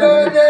Happy birthday.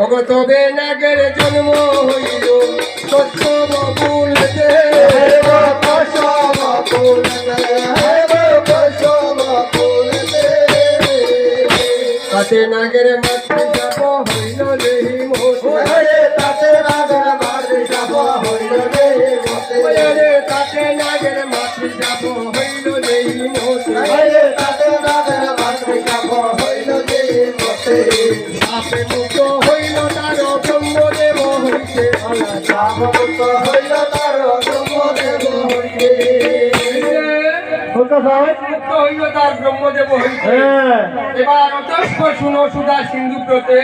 অগতবে নাগের জন্ম হইল সত্য বকুল কাতে নাগের মাতৃ তার ব্রহ্মদেব হইতে। এবার অতস্প শুনো সুধা সিন্ধু ব্রতে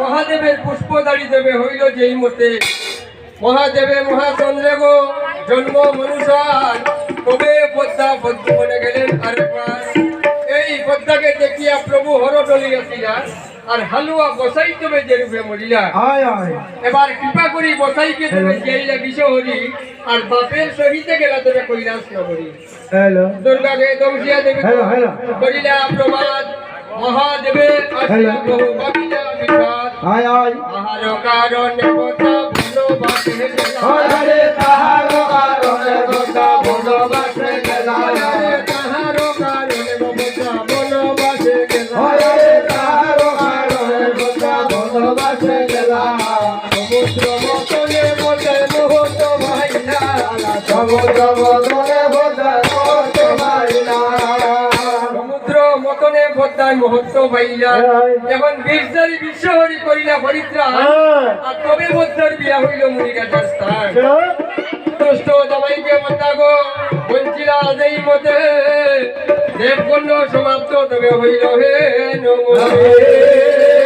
মহাদেবের পুষ্পদারি দেবে হইল যেই মতে। মহাদেবে মহাচন্দ্রে গো জন্ম মনুষার কবে পদ্মা পদ্মনে গেলেন আরেকবার। এই পদ্মাকে দেখিয়া প্রভু হর ডলিয়াছিলা আর হালুয়া বসাই তবে যে রূপে মরিলা। এবার কৃপা করি বসাইকে দেবে বিষ বিশ্বহরি আর বাপের সহিতে গেলা তবে কৈলাস নগরী। দুর্গাকে দংশিয়া দেবী। Hello, hello. করিলা প্রবাদ মহাদেবে আসিয়া Hello. বহু ভাবিলা বিঘাত আহার কারণে কথা গেলা। আরে মতনে বদ্যায় মুহূর্ত ভাইলা এখন বীরজারি বিশ্বহরি করিলা পরিত্রা আর তবে বদ্যার বিয়া হইল স্থান দুষ্ট জামাইকে মতাগো বঞ্চিলা যেই মতে। দেবকন্য সমাপ্ত তবে হইল হে নমঃ